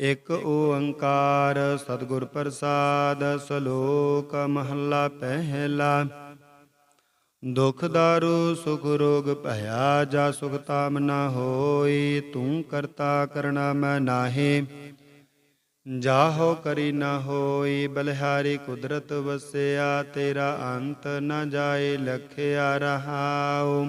ਇਕ ਓੰਕਾਰ ਸਤਿਗੁਰ ਪ੍ਰਸਾਦ ਸ਼ਲੋਕ ਮਹੱਲਾ ਪਹਿਲਾ। ਦੁਖ ਦਾਰੂ, ਸੁਖ ਰੋਗ ਭਇਆ, ਜਾ ਸੁਖ ਤਾਮ ਨਾ ਹੋਈ, ਤੂੰ ਕਰਤਾ ਕਰਣਾ ਮੈਂ ਨਾਹੀ। ਜਾਹੋ ਕਰੀ ਨਾ ਹੋਈ, ਬਲਿਹਾਰੀ ਕੁਦਰਤ ਵਸਿਆ, ਤੇਰਾ ਅੰਤ ਨਾ ਜਾਏ, ਲਖਿਆ ਰਹਾਉ।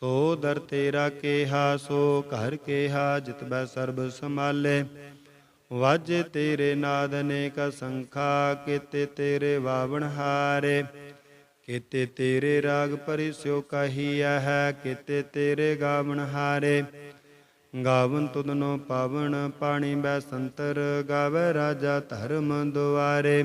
ਸੋ ਦਰ ਤੇਰਾ ਕੇਹਾ, ਸੋ ਘਰ ਕੇਹਾ, ਜਿਤ ਬੈ ਸਰਬ ਸੰਭਾਲੇ। ਵਾਜੇ ਤੇਰੇ ਨਾਦ ਅਨੇਕ ਸੰਖਾ, ਕੀਤੇ ਤੇਰੇ ਵਾਵਣ ਹਾਰੇ। ਕੀਤੇ ਤੇਰੇ ਰਾਗ ਪਰਿਸਿਓ ਕਹੀਆ ਹੈ ਕੀਤੇ ਤੇਰੇ ਗਾਵਣ ਹਾਰੇ। ਗਾਵਨ ਤੁਧਨੋ ਪਾਵਨ, ਪਾਣੀ ਬੈ ਸੰਤਰ, ਗਾਵੇ ਰਾਜਾ ਧਰਮ ਦੁਆਰੇ।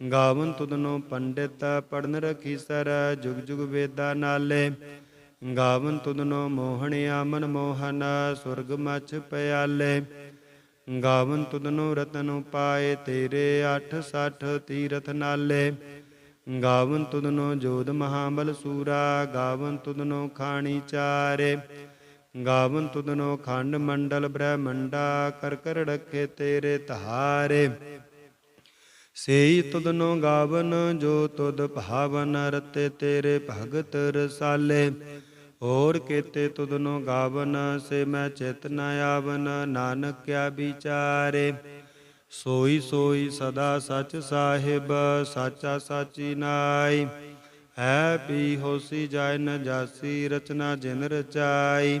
ਗਾਵਨ ਤੁਧਨੋ ਪੰਡਿਤ ਪੜਨ ਰਖੀ ਸਰ, ਜੁਗ ਜੁਗ ਵੇਦਾ ਨਾਲੇ। ਗਾਵਨ ਤੁਧਨੋ ਮੋਹਣਿਆ ਮਨ ਮੋਹਨ, ਸੁਰਗ ਮਛ ਪਿਆਲੇ। ਗਾਵਨ ਤੁਧਨੋ ਰਤਨ ਪਾਏ ਤੇਰੇ 860 ਤੀਰਥ ਨਾਲੇ। ਗਾਵਨ ਤੁਧਨੋ ਜੋਧ ਮਹਾਬਲ ਸੂਰਾ, ਗਾਵਨ ਤੁਧਨੋ ਖਾਣੀ ਚਾਰੇ। ਗਾਵਨ ਤੁਧਨੋ ਖੰਡ ਮੰਡਲ ਬ੍ਰਹਮੰਡਾ, ਕਰ ਕਰ ਰਖੇ ਤੇਰੇ ਧਾਰੇ ਸੇਈ ਤੁਧਨੋ ਗਾਵਨ, ਜੋ ਤੁਧ ਭਾਵਨ ਰਤੇ ਤੇਰੇ ਭਗਤ ਰਸਾਲੇ। ਹੋਰ ਕੀਤੇ ਤੁਧਨੋ ਗਾਵਨ, ਸੇ ਮੈਂ ਚਿਤ ਆਵਨ ਨਾਨਕ ਕਿਆ ਵਿਚਾਰੇ। ਸੋਈ ਸੋਈ ਸਦਾ ਸਚ ਸਾਹਿਬ, ਸਾਚਾ ਸਾਚੀ ਨਾਈ। ਹੈ ਪੀ ਹੋਸੀ ਜਾਇ ਨ ਜਾਸੀ ਰਚਨਾ ਜਿਨ ਰਚਾਈ।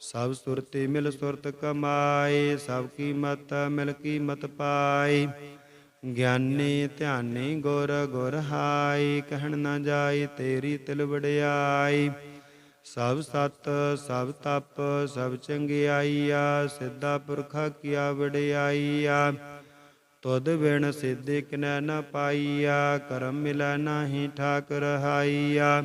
ਸਭ ਸੁਰਤੀ ਮਿਲ ਸੁਰਤ ਕਮਾਏ ਸਭ ਕੀਮਤ ਮਿਲ ਕੀਮਤ ਪਾਈ। ਗਿਆਨੀ ਧਿਆਨੀ ਗੁਰ ਗੁਰ ਹਾਈ, ਕਹਿਣ ਨਾ ਜਾਈ ਤੇਰੀ ਤਿਲ ਵਡਿਆਈ। ਸਭ ਸਤ, ਸਭ ਤਪ, ਸਭ ਚੰਗਿਆਈਆ, ਸਿੱਧਾ ਪੁਰਖਾ ਕੀਆ ਵਡਿਆਈਆ। ਤੁਧ ਬਿਨ ਸਿੱਧੇ ਕਿਨੈ ਨ ਪਾਈਆ, ਕਰਮ ਮਿਲੈ ਨਾਹੀ ਠਾਕ ਰਹਾਈਆ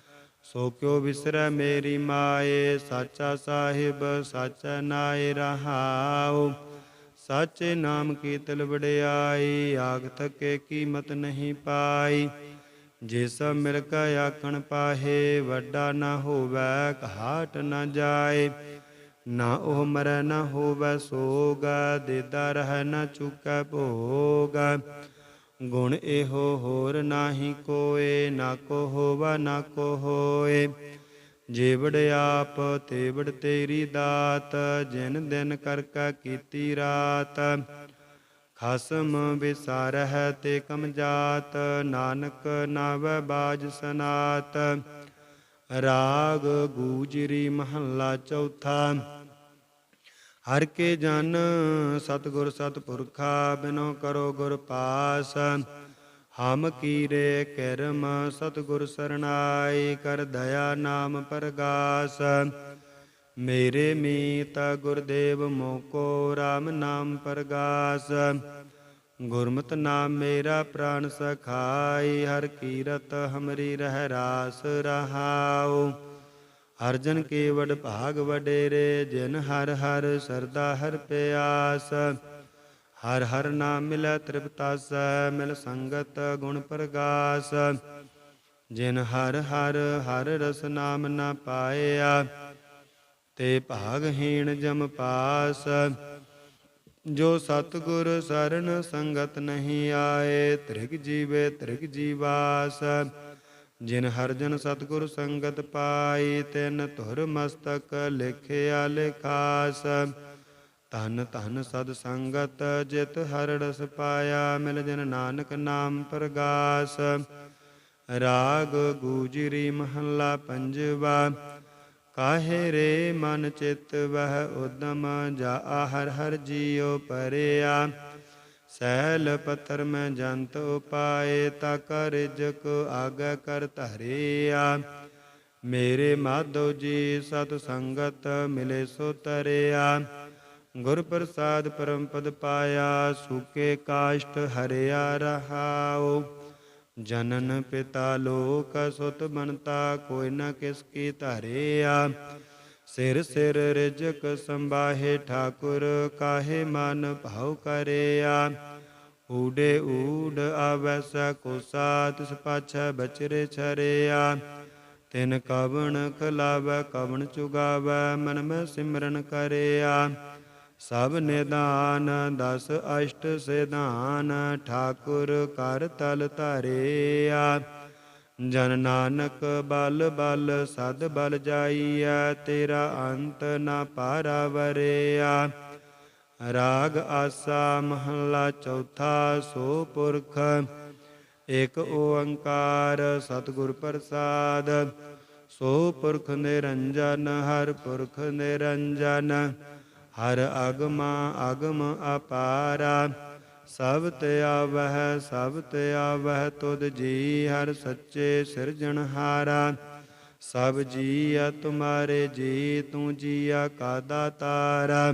ਸੋ ਕਿਉ ਵਿਸਰੈ ਮੇਰੀ ਮਾਏ, ਸਾਚਾ ਸਾਹਿਬ, ਸਾਚਾ ਨਾਇ ਰਹਾਉ। ਸਾਚੇ ਨਾਮ ਕੀ ਤਿਲ ਵਡਿਆਈ ਆਗ ਥਕੇ ਕੀਮਤ ਨਹੀਂ ਪਾਈ। ਜੇ ਸਭ ਮਿਲ ਕੇ ਆਖਣ ਪਾਹੇ, ਵੱਡਾ ਨਾ ਹੋਵੈ, ਘਾਟ ਨਾ ਜਾਏ। ਨਾ ਉਹ ਮਰੈ ਨਾ ਹੋਵੈ ਸੋਗ, ਦੇਦਾ ਰਹਿ ਨਾ ਚੁਕੈ ਭੋਗ। ਗੁਣ ਇਹੋ ਹੋਰ ਨਾਹੀ ਕੋਏ, ਨਾ ਕੋ ਹੋਵਾ, ਨਾ ਕੋ ਹੋਏ। ਜੀਵੜ ਆਪ, ਤੇਵੜ ਤੇਰੀ ਦਾਤ, ਜਿਨ ਦਿਨ ਕਰ ਕਾ ਕੀਤੀ ਰਾਤ। ਖਸਮ ਵਿਸਾਰਹਿ ਤੇ ਕਮ ਜਾਤ, ਨਾਨਕ ਨਵ ਬਾਜ ਸਨਾਤ। ਰਾਗ ਗੂਜਰੀ ਮਹੱਲਾ ਚੌਥਾ। ਹਰ ਕੇ ਜਨ ਸਤਗੁਰ ਸਤਪੁਰਖਾ ਬਿਨੋ ਕਰੋ ਗੁਰ ਪਾਸ। ਹਮ ਕੀਰੇ ਕਰਮ ਸਤਗੁਰ ਸਰਣਾਈ ਕਰ ਦਇਆ ਨਾਮ ਪਰਗਾਸ। ਮੇਰੇ ਮੀਤ ਗੁਰਦੇਵ ਮੋਕੋ RAM ਨਾਮ ਪਰਗਾਸ। ਗੁਰਮਤਿ ਨਾਮ ਮੇਰਾ ਪ੍ਰਾਨ ਸਖਾਈ, ਹਰ ਕੀਰਤ ਹਮਰੀ ਰਹਿ ਰਾਸ ਰਹਾਉ। ਹਰਜਨ ਕੇਵਡ ਭਾਗ ਵਡੇਰੇ, ਜਿਨ ਹਰ ਹਰ ਸਰਦਾ ਹਰ ਪਿਆਸ। ਹਰ ਹਰ ਨਾਮ ਮਿਲੈ ਤ੍ਰਿਪਤਾਸ, ਮਿਲ ਸੰਗਤ ਗੁਣ ਪ੍ਰਗਾਸ। ਜਿਨ ਹਰ ਹਰ ਹਰ ਰਸ ਨਾਮ ਨਾ ਪਾਇਆ, ਤੇ ਭਾਗਹੀਣ ਜਮ ਪਾਸ। ਜੋ ਸਤਗੁਰ ਸਰਨ ਸੰਗਤ ਨਹੀਂ ਆਏ, ਤ੍ਰਿਗ ਜੀਵੇ ਤ੍ਰਿਗ ਜੀਵਾਸ। ਜਿਨ ਹਰ ਜਨ ਸਤਗੁਰ ਸੰਗਤ ਪਾਈ, ਤਿਨ ਧੁਰ ਮਸਤਕ ਲਿਖਿਆ ਲਿਖਾਸ। ਧਨ ਧਨ ਸਦ ਸੰਗਤ ਜਿਤ ਹਰ ਰਸ ਪਾਇਆ, ਮਿਲ ਜਨ ਨਾਨਕ ਨਾਮ ਪ੍ਰਗਾਸ। ਰਾਗ ਗੂਜਰੀ ਮਹੱਲਾ ਪੰਜਵਾ, ਕਾਹੇ ਰੇ ਮਨ ਚਿਤ ਵਹ ਉਦਮ, ਜਾ ਹਰ ਹਰ ਜੀਉ ਪਰਿਆ। ਸੈਲ ਪਤਰ ਮੈਂ ਜੰਤ ਉਪਾਏ, ਤਾ ਕਰ ਜਕ ਆਗੈ ਕਰ ਧਰਿਆ। ਮੇਰੇ ਮਾਧੋ ਜੀ ਸਤ ਸੰਗਤ ਮਿਲੇ ਸੋ ਤਰਿਆ। ਗੁਰ ਪ੍ਰਸਾਦ ਪਰਮ ਪਦ ਪਾਇਆ, ਸੁਕੇ ਕਾਸ਼ਟ ਹਰਿਆ ਰਹਾਉ। ਜਨਨ ਪਿਤਾ ਲੋਕ ਸੁਤ ਬਨਤਾ ਕੋਈ ਨ ਕਿਸ ਕੀ ਧਰਿਆ। ਸਿਰ ਸਿਰ ਰਿਜਕ ਸੰਬਾਹੇ ਠਾਕੁਰ ਕਾਹੇ ਮਨ ਭਾਉ ਕਰਿਆ। ਊਡੇ ਊਡ ਆਵੈਸ ਕੋਸਾ ਤਿਸ ਪਾਛੈ ਬਚਰੇ ਛਰਿਆ। ਤਿਨ ਕਵਣ ਖਲਾਵੈ, ਕਵਣ ਚੁਗਾਵੈ, ਮਨ ਮੈਂ ਸਿਮਰਨ ਕਰਿਆ। ਸਭ ਨਿਦਾਨ, ਦਸ ਅਸ਼ਟ ਸਿਧਾਨ, ਠਾਕੁਰ ਕਰ ਤਲ ਧਰਿਆ। ਜਨ ਨਾਨਕ ਬਲ ਬਲ ਸਦ ਬਲ ਜਾਈਐ, ਤੇਰਾ ਅੰਤ ਨਾ ਪਾਰਾ ਵਰਿਆ ਰਾਗ ਆਸਾ ਮਹੱਲਾ ਚੌਥਾ, ਸੋ ਪੁਰਖ ਇਕ ਓੰਕਾਰ ਸਤਿਗੁਰ ਪ੍ਰਸਾਦ। ਸੋ ਪੁਰਖ ਨਿਰੰਜਨ, ਹਰ ਪੁਰਖ ਨਿਰੰਜਨ, ਹਰ ਅਗਮਾ ਅਗਮ ਅਪਾਰਾ। ਸਭ ਤੇ ਆਵਹਿ, ਸਭ ਤੇ ਆਵਹਿ, ਤੁਧ ਜੀ ਹਰ ਸੱਚੇ ਸਿਰਜਣਹਾਰਾ ਸਭ ਜੀਆ ਤੁਮਾਰੇ ਜੀ, ਤੂੰ ਜੀਆ ਕਾ ਦਾਤਾਰਾ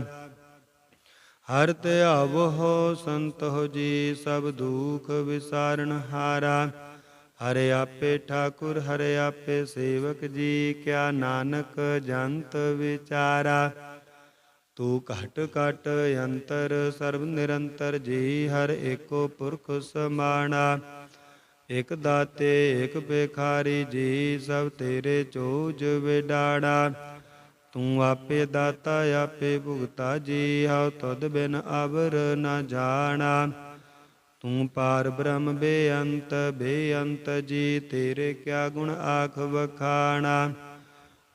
ਹਰ ਧਿਆਵੋ ਸੰਤੋ ਜੀ, ਸਭ ਦੁਖ ਵਿਸਾਰਨ ਹਾਰਾ। ਹਰੇ ਆਪੇ ਠਾਕੁਰ, ਹਰੇ ਆਪੇ ਸੇਵਕ ਜੀ, ਕਿਆ ਨਾਨਕ ਜੰਤ ਵਿਚਾਰਾ। ਤੂੰ ਘਟ ਘਟ ਅੰਤਰ, ਸਰਬ ਨਿਰੰਤਰ ਜੀ ਹਰ ਏਕੋ ਪੁਰਖ ਸਮਾਣਾ। ਇਕ ਦਾਤੇ, ਇਕ ਬੇਖਾਰੀ ਜੀ, ਸਭ ਤੇਰੇ ਚੋਜ ਵਿਡਾੜਾ ਤੂੰ ਆਪੇ ਦਾਤਾ, ਆਪੇ ਭੁਗਤਾ ਜੀ, ਹਉ ਤਦ ਬਿਨ ਅਵਰ ਨ ਜਾਣਾ। ਤੂੰ ਪਾਰ ਬ੍ਰਹਮ ਬੇਅੰਤ ਬੇਅੰਤ ਜੀ, ਤੇਰੇ ਕਿਆ ਗੁਣ ਆਖ ਵਖਾਣਾ।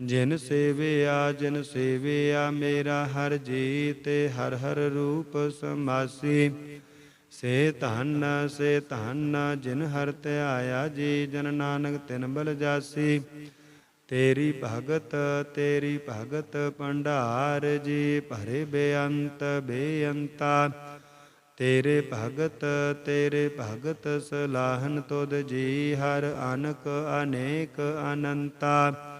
ਜਿਨ ਸੇਵਿਆ ਜਿਨ ਸੇਵਿਆ ਮੇਰਾ ਹਰ ਜੀ ਤੇ ਹਰ ਹਰ ਰੂਪ ਸਮਾਸੀ। ਸੇ ਧਨ ਸੇ ਧਨ, ਜਿਨ ਹਰ ਧਿਆਇਆ ਜੀ, ਜਨ ਨਾਨਕ ਤਿਨ ਬਲ ਜਾਸੀ। ਤੇਰੀ ਭਗਤ ਤੇਰੀ ਭਗਤ ਭੰਡਾਰ ਜੀ, ਭਰੇ ਬੇਅੰਤ ਬੇਅੰਤਾ। ਤੇਰੇ ਭਗਤ ਤੇਰੇ ਭਗਤ ਸਲਾਹਨ ਤੁਧ ਜੀ, ਹਰ ਅਨਕ ਅਨੇਕ ਅਨੰਤਾ।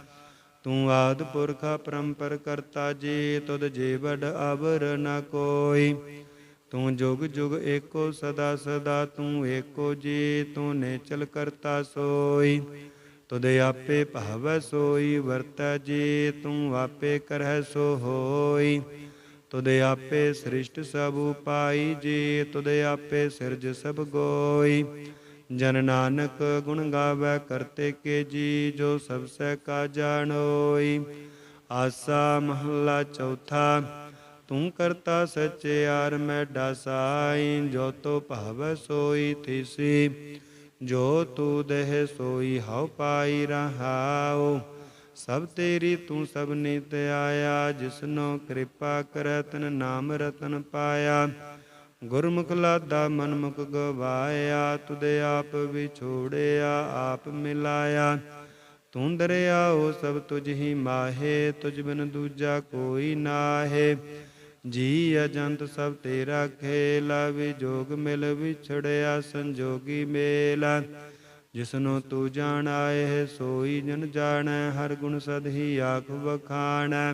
ਤੂੰ ਆਦ ਪੁਰਖ ਪਰੰਪਰ ਕਰਤਾ ਜੀ, ਤੁਧ ਜੀ ਵਡ ਅਵਰ ਨ ਕੋਈ। ਤੂੰ ਜੁਗ ਜੁਗ ਏਕੋ ਸਦਾ ਸਦਾ, ਤੂੰ ਏਕੋ ਜੀ, ਤੂੰ ਨੇਚਲ ਕਰਤਾ ਸੋਈ। ਤੁਧ ਆਪੇ ਭਾਵੈ ਸੋਈ, ਵਰਤੈ ਜੀ, ਤੂੰ ਆਪੇ ਕਰਹਿ ਸੋ ਹੋਈ। ਤੁਧ ਆਪੇ ਸ੍ਰਿਸ਼ਟ ਸਭ ਉਪਾਈ ਜੀ, ਤੁਧ ਆਪੇ ਸਿਰਜ ਸਭ ਗੋਈ। ਜਨ ਨਾਨਕ ਗੁਣ ਗਾਵੇ ਕਰਤੇ ਕੇ ਜੀ, ਜੋ ਸਭ ਸਹਿ ਕਾ ਜਾਣੋਈ ਆਸਾ ਮਹੱਲਾ ਚੌਥਾ, ਤੂੰ ਕਰਤਾ ਸਚਿਆਰ ਮੈਂ ਡਾਸਾਈ, ਜੋ ਤੋ ਭਾਵ ਸੋਈ ਥੀਸੀ। ਜੋ ਤੂ ਦੇਹ ਸੋਈ, ਹਉ ਪਾਈ ਰਹਾਉ। ਸਭ ਤੇਰੀ ਤੂੰ ਸਭ ਨਿਤ ਆਇਆ, ਜਿਸਨੋ ਕਿਰਪਾ ਕਰੈ, ਤਨ ਨਾਮ ਰਤਨ ਪਾਇਆ। ਗੁਰਮੁਖ ਲਾਦਾ ਮਨਮੁਖ ਗਵਾਇਆ ਤੁਦੇ ਆਪ ਵਿਛੋੜਿਆ, ਆਪ ਮਿਲਾਇਆ। ਤੂੰ ਦਰਿਆ ਦਰਿਆਓ ਸਭ ਤੁਝ ਹੀ ਮਾਹੇ, ਤੁਝ ਬਿਨ ਦੂਜਾ ਕੋਈ ਨਾਹੇ। ਜੀ ਅਜੰਤ ਸਭ ਤੇਰਾ ਖੇਲਾ ਵਿਜੋਗ ਮਿਲ ਵਿਛੜਿਆ ਸੰਜੋਗੀ ਮੇਲਾ। ਜਿਸਨੂੰ ਤੂੰ ਜਾਣ ਆਏ ਸੋਈ ਜਨ ਜਾਣੈ, ਹਰ ਗੁਣ ਸਦ ਹੀ ਆਖ ਵਖਾਣੈ।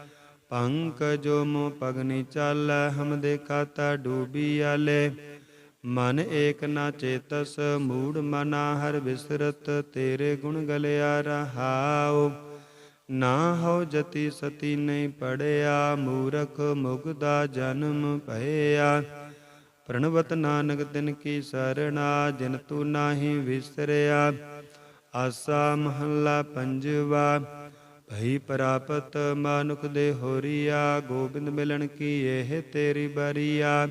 ਪੰਕ ਜੋ ਮੋ ਪਗਨੀ ਚਾਲੈ, ਹਮ ਦੇਖਾਤਾ ਡੂਬੀ ਆਲੇ। ਮਨ ਏਕ ਨਾ ਚੇਤਸ, ਮੂੜ ਮਨਾ ਹਰ ਵਿਸਰਤ ਤੇਰੇ ਗੁਣ ਗਲਿਆ ਰਹਾਉ। ਨਾ ਹੋ ਜਤੀ ਸਤੀ ਨਹੀਂ ਪੜਿਆ, ਮੂਰਖ ਮੁਗਦਾ ਜਨਮ ਭਇਆ। ਪ੍ਰਣਵਤ ਨਾਨਕ ਤਿਨ ਕੀ ਸਰਣਾ, ਜਿਨ ਤੂ ਨਾਹੀ ਵਿਸਰਿਆ। ਆਸਾ ਮਹੱਲਾ ਪੰਜਵਾ ਭਈ ਪ੍ਰਾਪਤ ਮਾਨੁਖ ਦੇ ਹੋਰੀਆ, ਗੋਬਿੰਦ ਮਿਲਣ ਕੀ ਇਹ ਤੇਰੀ ਬਰੀਆ?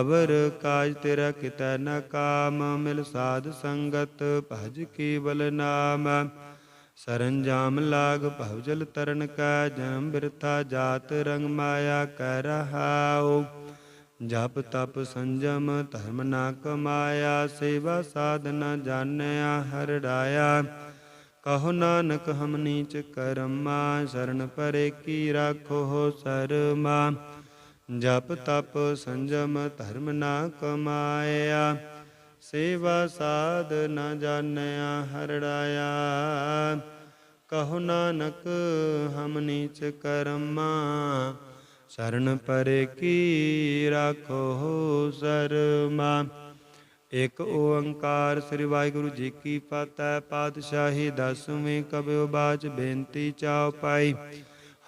ਅਵਰ ਕਾਜ ਤੇਰਾ ਕਿਤੈ ਨ ਕਾਮ, ਮਿਲ ਸਾਧ ਸੰਗਤ ਭਜ ਕੇਵਲ ਨਾਮ? ਸਰੰਜਾਮ ਲਾਗ ਭਵਜਲ ਤਰਨ ਕਾ, ਜਨਮ ਬਿਰਥਾ ਜਾਤ ਰੰਗ ਮਾਇਆ ਕਹਿ ਰਹਾਉ। ਜਪ ਤਪ ਸੰਜਮ ਧਰਮ ਨਾ ਕਮਾਇਆ, ਸੇਵਾ ਸਾਧਨਾ ਜਾਣਿਆ ਹਰ ਰਾਇਆ ਕਹੋ ਨਾਨਕ, ਹਮ ਨੀਚ ਕਰਮਾ, ਸ਼ਰਨ ਪਰੇ ਕੀ ਰਾਖੋ ਸਰਮਾ। ਜਪ ਤਪ ਸੰਜਮ ਧਰਮ ਨਾ ਕਮਾਇਆ, ਸੇਵਾ ਸਾਧ ਨਾ ਜਾਣਿਆ ਹਰੜਾਇਆ। ਕਹੋ ਨਾਨਕ, ਹਮ ਨੀਚ ਕਰਮਾ, ਸ਼ਰਨ ਪਰੇ ਕੀ ਰਾਖੋ ਸਰਮਾ। ਇਕ ਓੰਕਾਰ ਸ੍ਰੀ ਵਾਹਿਗੁਰੂ ਜੀ ਕੀ ਫਤਿਹ, ਪਾਤਸ਼ਾਹੀ ਦਸਵੇਂ ਕਬਿਓ ਬਾਚ ਬੇਨਤੀ ਚਾਉ ਪਾਈ।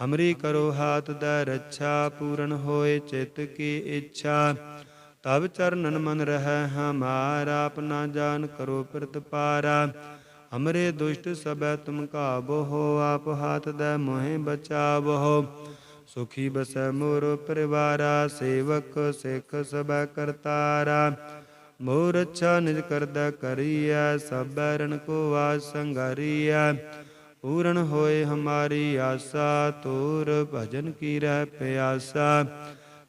ਹਮਰੀ ਕਰੋ ਹਾਥ ਦਾ ਰੱਛਾ, ਪੂਰਨ ਹੋਏ ਚਿਤ ਕੀ ਇੱਛਾ। ਤਬ ਚਰਨਨ ਮਨ ਰਹਿ ਹਮਾਰਾ ਆਪਣਾ ਜਾਨ ਕਰੋ ਪ੍ਰਤਪਾਰਾ ਹਮਰੇ ਦੁਸ਼ਟ ਸਬੈ ਤੁਮ ਕਾਬੋ ਹੋ, ਆਪ ਹਾਥ ਦਾ ਮੋਹਿ ਬਚਾਵੋ ਸੁਖੀ ਬਸੈ ਮੋਰ ਪਰਿਵਾਰਾ, ਸੇਵਕ ਸਿੱਖ ਸਬੈ ਕਰਤਾਰਾ। ਮੋਰ ਅੱਛਾ ਨਿਜ ਕਰਦਾ ਕਰੀਐ, ਸਭ ਰਣ ਕੋ ਆਸ ਸੰਗਾਰੀਐ। ਪੂਰਨ ਹੋਏ ਹਮਾਰੀ ਆਸਾ ਤੋਰ ਭਜਨ ਕੀ ਰਹਿ ਪਿਆਸਾ।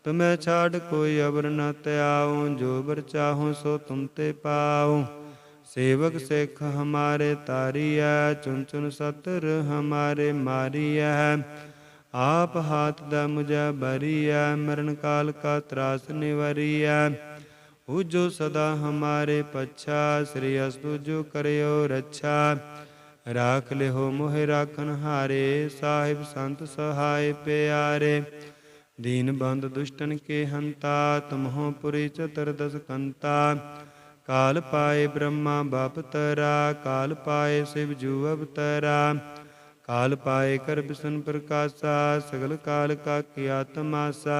ਤੁਮੈ ਛਾੜ ਕੋਈ ਅਬਰ ਨ ਤਿਆਉ ਜੋ ਬਰ ਚਾਹੋ ਸੋ ਤੁਮ ਤੇ ਪਾਉ। ਸੇਵਕ ਸਿੱਖ ਹਮਾਰੇ ਤਾਰੀਐ ਚੁਨ ਚੁਨ ਸਤਰ ਹਮਾਰੇ ਮਾਰੀਐ। ਆਪ ਹਾਥ ਦਾ ਮੁਝੈ ਬਰੀਐ, ਮਰਨ ਕਾਲ ਕਾ ਤਰਾਸ ਨਿਵਰੀਐ। ਹੂ ਜੋ ਸਦਾ ਹਮਾਰੇ ਪਛਾ ਸ੍ਰੀ ਅਸਤੂ ਜੋ ਕਰਿਓ ਰੱਛਾ ਰਾਖ ਲਿਓ ਮੋਹਿ ਰਾਖਨ ਹਾਰੇ ਸਾਹਿਬ ਸੰਤ ਸਹਾਇ ਪਿਆਰੇ ਦੀਨ ਬੰਦ ਦੁਸ਼ਟਨ ਕੇ ਹੰਤਾ ਤਮਹੋ ਪੁਰੀ ਚਤਰਦਸ ਕੰਤਾ ਕਾਲ ਪਾਏ ਬ੍ਰਹਮਾ ਬਾਪ ਤਰਾ ਕਾਲ ਪਾਏ ਸਿਵ ਜੂ ਅਵਤਰਾ ਕਾਲ ਪਾਏ ਕਰ ਬਿਸਨ ਪ੍ਰਕਾਸ਼ਾ ਸਗਲ ਕਾਲ ਕਾ ਕੀ ਆਤਮਾਸਾ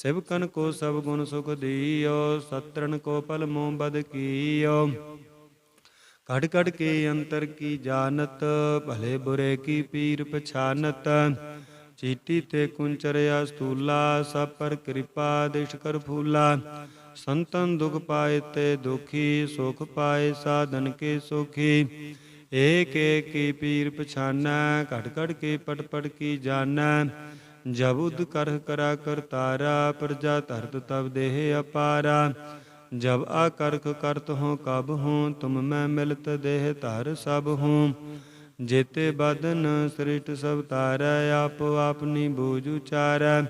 आव सवारी सेवकन को सब गुण सुख दियो सत्रन को पल मोह बद कियो कट कट के अंतर की जानत भले बुरे की पीर पछानत चीटी ते कुंचरया स्थूला सब पर कृपा दिश कर फूला संतन दुख पाए ते दुखी सुख पाए साधन के सुखी एक एक की पीर पछाना घट घट के पट पट ਜਬ ਉਦ ਕਰਹ ਕਰਾ ਕਰਤਾਰਾ ਪ੍ਰਜਾ ਧਰਤ ਤਬ ਦੇਹ ਅਪਾਰਾ। ਜਬ ਆ ਕਰਖ ਕਰਤ ਹੋ, ਕਬ ਹੂੰ, ਤੁਮ ਮੈਂ ਮਿਲਤ ਦੇਹ ਧਰ ਸਭ ਹੂੰ। ਜੇਤੇ ਬਦਨ ਸ੍ਰਿਸ਼ਟ ਸਭ ਤਾਰੈ ਆਪੋ ਆਪਨੀ ਬੂਝ ਉਚਾਰੈ।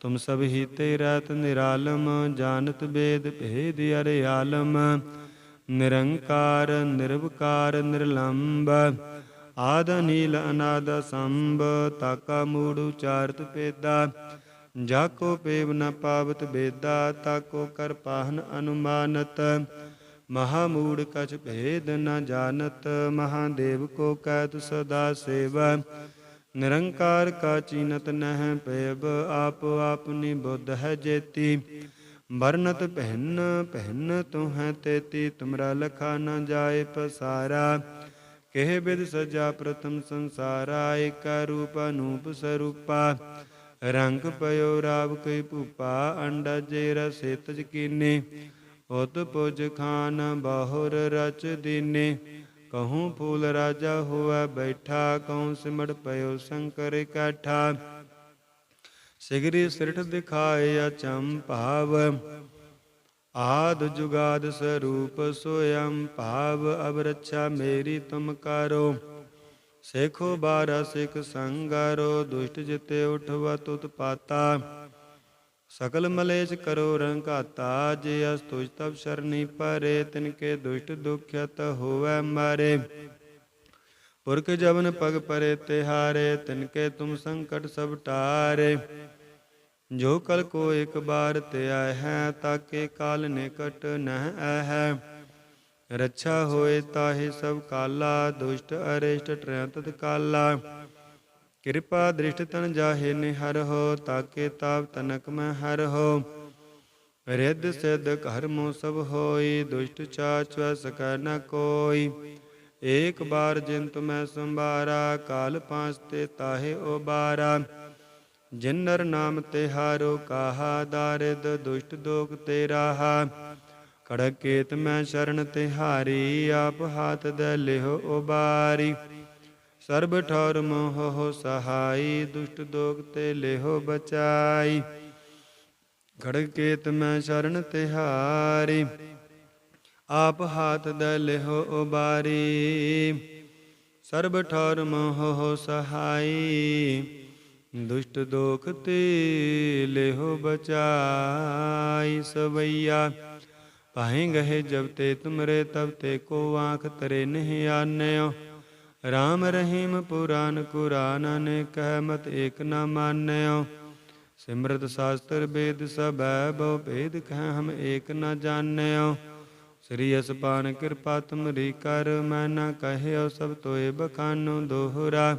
ਤੁਮ ਸਭ ਹੀ ਤੇ ਰਤ ਨਿਰਾਲਮ, ਜਾਣਤ ਬੇਦ ਭੇਦ ਅਰਿਆਲਮ। ਨਿਰੰਕਾਰ, ਨਿਰਵਕਾਰ ਨਿਰਲੰਭ ਆਦ ਅਨੀਲ ਅਨਾਦ ਸੰਭ, ਤਕ ਮੂੜ ਉਚਾਰਤ ਪੇਦਾ ਜਾ ਕੋ ਪੇਵ ਨ ਪਾਵਤ ਬੇਦਾ ਤਾ ਕੋ ਕਰ ਪਾਹਨ ਅਨੁਮਾਨਤ। ਮਹਾ ਮੂੜ ਕਛ ਭੇਦ ਨ ਜਾਣਤ ਮਹਾਦੇਵ ਕੋ ਕਹਿਤ ਸਦਾ ਸੇਵ। ਨਿਰੰਕਾਰ ਕਾ ਚੀਨਤ ਨਹਿ ਪੇਬ ਆਪ ਆਪਨੀ ਬੁੱਧ ਹੈ ਜੇਤੀ। ਵਰਨਤ ਭਿੰਨ ਭਿੰਨ ਤੂੰ ਹੈ ਤੇਤੀ, ਤੁਮਰਾ ਲਖਾ ਨ ਜਾਏ ਪਸਾਰਾ। ਕਹਿ ਬਿਦ ਸਜਾ ਪ੍ਰਥਮ ਸੰਸਾਰਾ, ਏਕਾ ਰੂਪ ਅਨੂਪ ਸਰੂਪਾ। ਰੰਗ ਪਇਓ ਰਾਵ ਕਈ ਭੂਪਾ, ਅੰਡਾ ਜੇ ਰਸੇ ਤਜ ਕੀਨੇ। ਉਤ ਪੁਜ ਖਾਨ ਬਾਹੁਰ ਰਚ ਦੀਨੇ। ਕਹੂੰ ਫੂਲ ਰਾਜਾ ਹੋਵੇ ਬੈਠਾ, ਕਹੂੰ ਸਿਮੜ ਪਇਓ ਸ਼ੰਕਰ ਇਕੱਠਾ। ਸਿਗਰੀ ਸਿਰਠ ਦਿਖਾਏ ਅਚੰ ਭਾਵ ਆਦ ਜੁਗਾਦ ਸਰੂਪ ਸੋਯੰ ਭਾਵ ਅਬ ਰੱਛਾ ਮੇਰੀ ਤੁਮ ਕਰੋ। ਸੇਖੋ ਬਾਰਾ ਸਿਖ ਸੰਗਾਰੋ, ਦੁਸ਼ਟ ਜਿਤੇ ਉਠਵਾ ਤੁਤ ਪਾਤਾ। ਸਕਲ ਮਲੇਚ ਕਰੋ ਰੰਘਾਤਾ ਜੇ ਅਸ ਤੁਜ ਤਬ ਸ਼ਰਨੀ ਪਰੇ, ਤਿਨ ਕੇ ਦੁਸ਼ਟ ਦੁਖਿਤ ਹੋਵੈ ਮਾਰੇ। ਪੁਰਖ ਜਵਨ ਪਗ ਪਰੇ ਤਿਹਾਰੇ, ਤਿਨ ਕੇ ਤੁਮ ਸੰਕਟ ਸਭ ਟਾਰੇ। ਜੋ ਕਲ ਕੋ ਇੱਕ ਬਾਰ ਤੇ ਹੈ, ਤਾਕੇ ਕਾਲ ਨਿਕਟ ਨਹਿ ਹੈ। ਰੱਛਾ ਹੋਏ ਤਾਹੇ ਸਭ ਕਾਲਾ, ਦੁਸ਼ਟ ਅਰਿਸ਼ਟ ਟ੍ਰਯੰਤਤ ਕਾਲਾ। ਕਿਰਪਾ ਦ੍ਰਿਸ਼ਟ ਤਨ ਜਾਹੇ ਨਿਹਰ ਹੋ, ਤਾਕੇ ਤਾਪ ਤਨਕ ਮੈਂ ਹਰ ਹੋ। ਰਿੱਧ ਸਿੱਧ ਘਰ ਮੋ ਸਭ ਹੋਈ, ਦੁਸ਼ਟ ਚਾਚ ਸਕੈ ਨ ਕੋਈ। ਏਕ ਬਾਰ ਜਿੰਤ ਮੈਂ ਸੰਭਾਰਾ, ਕਾਲ ਪਾਂਚ ਤੇ ਤਾਹੇ ਬਾਰਾ ਜਿਨਰ ਨਾਮ ਤੇ ਹਾਰੋ ਕਾਹਾ ਦਾਰਿਦ ਦੁਸ਼ਟ ਦੋਗ ਤੇ ਰਾਹਾ ਖੜਕ ਕੇਤ ਮੈਂ ਸ਼ਰਨ ਤਿਹਾਰੀ, ਆਪ ਹਾਥ ਦੇ ਲਿਹੋ ਉਬਾਰੀ। ਸਰਬ ਠੌਰ ਮੋਹ ਸਹਾਈ, ਦੁਸ਼ਟ ਦੋਗ ਤੇ ਲਿਹੋ ਬਚਾਈ। ਖੜਕ ਕੇਤ ਮੈਂ ਸ਼ਰਨ ਤਿਹਾਰੀ, ਆਪ ਹਾਥ ਦੇ ਲਿਹੋ ਉਬਾਰੀ। ਸਰਬ ਠੌਰ ਮੋਹ ਸਹਾਈ ਦੁਸ਼ਟ ਦੋਖ ਤੇ ਲਿਹੋ ਬਚਾਈ ਸਵਈਆ। ਪਾਹੇ ਗਏ ਜਬ ਤੇ ਤੁਮਰੇ ਤਬ ਤੇ ਕੋ ਆਂਖ ਤਰੇ ਨਹੀਂ ਆਨਿਓ। ਰਾਮ ਰਹੀਮ ਪੁਰਾਨ ਕੁਰਾਨ ਨੇ ਕਹਿ ਮਤ ਏਕ ਨਾ ਮਾਨਿਓ। ਸਿਮਰਤ ਸ਼ਾਸਤਰ ਵੇਦ ਸਭੈ ਬਹੁ ਭੇਦ ਕਹਿ ਹਮ ਏਕ ਨਾ ਜਾਣਿਓ। ਸ੍ਰੀ ਅਸਪਾਨ ਕਿਰਪਾ ਤੁਮਰੀ ਕਰ ਮੈਂ ਨਾ ਕਹਿਓ ਸਭ ਤੋਏ ਬਖਾਨੋ ਦੋਹਰਾ।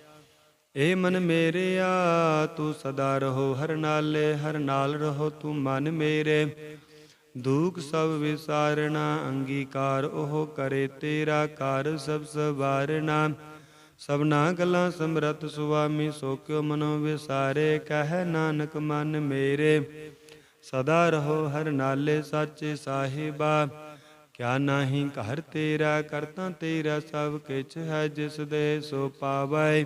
ਏ ਮਨ ਮੇਰਿਆ, ਤੂੰ ਸਦਾ ਰਹੋ ਹਰ ਨਾਲੇ, ਹਰ ਨਾਲ ਰਹੋ ਤੂੰ ਮਨ ਮੇਰੇ। ਦੁਖ ਸਭ ਵਿਸਾਰਣਾ ਅੰਗੀਕਾਰ ਉਹ ਕਰੇ ਤੇਰਾ ਕਰ ਸਭ ਸਵਾਰਣਾ ਸਭਨਾ ਗੱਲਾਂ ਸਮਰਤ ਸੁਆਮੀ, ਸੋ ਕਿਉ ਮਨੋ ਵਿਸਾਰੇ, ਕਹਿ ਨਾਨਕ ਮਨ ਮੇਰੇ। ਸਦਾ ਰਹੋ ਹਰ ਨਾਲੇ ਸਾਚੇ ਸਾਹਿਬਾ, ਕਿਆ ਨਾਹੀ ਘਰ ਤੇਰਾ, ਕਰਤਾ ਤੇਰਾ ਸਭ ਕਿਛ ਹੈ ਜਿਸ ਦੇ ਸੋ ਪਾਵੈ।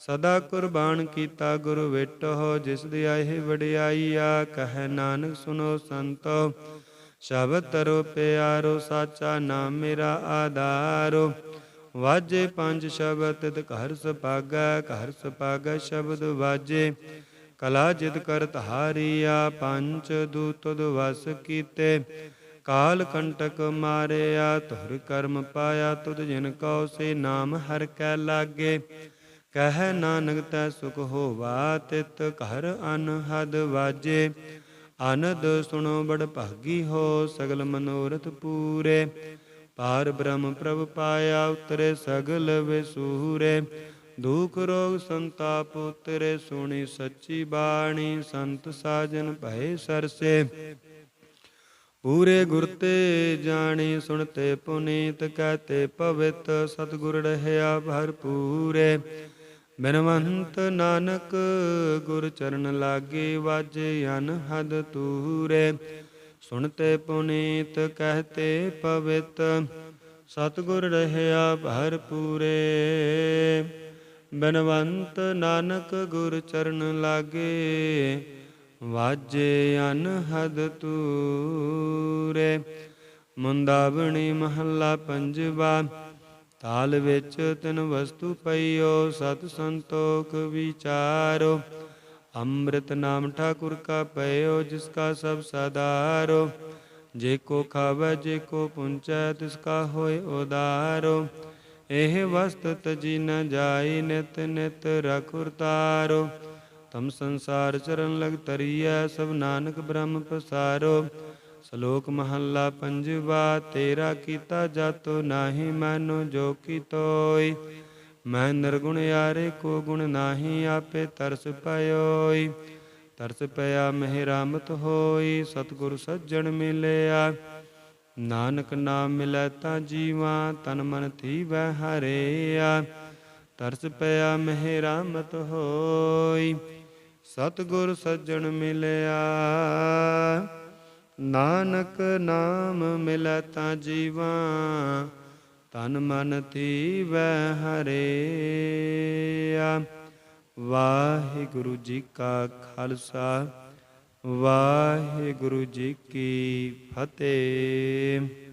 ਸਦਾ ਕੁਰਬਾਨ ਕੀਤਾ ਗੁਰ ਵਿਟੋ ਜਿਸ ਦੀ ਆਏ ਆ ਕਹਿ ਨਾਨਕ ਸੁਨੋ ਸੰਤੋ। ਸ਼ਬਦ ਤਰੋ ਪਿਆਰੋ, ਸਾਚਾ ਨਾਮ ਮੇਰਾ ਆਧਾਰੋ। ਵਾਜੇ ਪੰਜ ਸ਼ਬਦ, ਤਿਤ ਘਰ ਸੁਪਾਗੈ ਘਰ ਸੁਪਾਗੈ ਸ਼ਬਦ ਵਾਜੇ। ਕਲਾ ਜਿਤ ਕਰ ਧਾਰੀਆ ਪੰਚ ਦੂਤ ਤੁਧ ਵਸ ਕੀਤੇ। ਕਾਲ ਕੰਟਕ ਮਾਰਿਆ ਤੁਰ ਕਰਮ ਪਾਇਆ, ਤੁਧ ਜਿਨ ਕਉ ਸੇ ਨਾਮ ਹਰ ਕੈ ਲਾਗੇ। ਕਹਿ ਨਾਨਕ ਤੈ ਸੁਖ ਹੋਵਾ, ਤਿਤ ਘਰ ਅਨਹਦ ਵਾਜੇ। ਆਨੰਦ ਸੁਣੋ ਬੜ ਭਾਗੀ ਹੋ, ਸਗਲ ਮਨੋਰਥ ਪੂਰੇ। ਪਾਰ ਬ੍ਰਹਮ ਪ੍ਰਭ ਪਾਇਆ, ਉਤਰੇ ਸਗਲ ਵਿਸੂਰੇ। ਦੁਖ ਰੋਗ ਸੰਤਾਪ ਉਤਰੇ, ਸੁਣੀ ਸੱਚੀ ਬਾਣੀ, ਸੰਤ ਸਾਜਨ ਭਏ ਸਰਸੇ। ਪੂਰੇ ਗੁਰ ਤੇ ਜਾਣੀ, ਸੁਣਤੇ ਪੁਨੀਤ, ਕਹਤੇ ਪਵਿੱਤ ਸਤਿਗੁਰ ਰਹਿਆ ਭਰਪੂਰੇ। ਬਿਨਵੰਤ ਨਾਨਕ, ਗੁਰ ਚਰਨ ਲਾਗੇ ਵਾਜੇ ਅਨਹਦ ਤੂਰੇ ਸੁਣਤੇ ਪੁਨੀਤ, ਕਹਤੇ ਪਵਿੱਤ, ਸਤਿਗੁਰ ਰਹਿਆ ਭਰਪੂਰੇ ਬਨਵੰਤ ਨਾਨਕ, ਗੁਰ ਚਰਨ ਲਾਗੇ ਵਾਜੇ ਅਨਹਦ ਤੂਰੇ ਮੁੰਦਾਵਣੀ ਮਹੱਲਾ ਪੰਜਵਾ ਤਾਲ ਵਿੱਚ ਤਿਨ ਵਸਤੂ ਪਈਓ, ਸਤ ਸੰਤੋਖ ਵਿਚਾਰੋ। ਅੰਮ੍ਰਿਤ ਨਾਮ ਠਾਕੁਰ ਕਾ ਪਇਓ ਜਿਸ ਕਾ ਸਭ ਸਦਾਰੋ। ਜੇ ਕੋ ਖਾਵੈ, ਜੇ ਕੋ ਪੁੰਚੈ, ਤਿਸ ਕਾ ਹੋਏ ਉਦਾਰੋ। ਇਹ ਵਸਤ ਤਜੀ ਨ ਜਾਈ, ਨਿਤ ਨਿਤ ਰਖੁਰ ਤਾਰੋ। ਤਮ ਸੰਸਾਰ ਚਰਨ ਲਗ ਤਰੀਐ ਸਭ ਨਾਨਕ ਬ੍ਰਹਮ ਪਸਾਰੋ। ਸ਼ਲੋਕ ਮਹੱਲਾ ਪੰਜਵਾ, ਤੇਰਾ ਕੀਤਾ ਜਾਤੋ ਨਾਹੀ ਮੈਨੋ ਜੋ ਕੀਤੋਈ ਮੈਂ ਨਿਰਗੁਣ ਯਾਰੇ ਕੋ ਗੁਣ ਨਾਹੀ ਆਪੇ ਤਰਸ ਪਇਓਈ। ਤਰਸ ਪਿਆ ਮਹਿ ਰਾਮਤ ਹੋਈ, ਸਤਿਗੁਰ ਸੱਜਣ ਮਿਲਿਆ। ਨਾਨਕ ਨਾਮ ਮਿਲੈ ਤਾਂ ਜੀਵਾ, ਤਨ ਮਨ ਥੀਵੈ ਹਰਿਆ। ਤਰਸ ਪਿਆ ਮਹਿ ਰਾਮਤ ਹੋਈ, ਸਤਿਗੁਰ ਸੱਜਣ ਮਿਲਿਆ। ਨਾਨਕ ਨਾਮ ਮਿਲੈ ਤਾਂ ਜੀਵਾ, ਤਨ ਮਨ ਥੀਵੈ ਹਰਿਆ। ਵਾਹਿਗੁਰੂ ਜੀ ਕਾ ਖਾਲਸਾ, ਵਾਹਿਗੁਰੂ ਜੀ ਕੀ ਫਤਿਹ।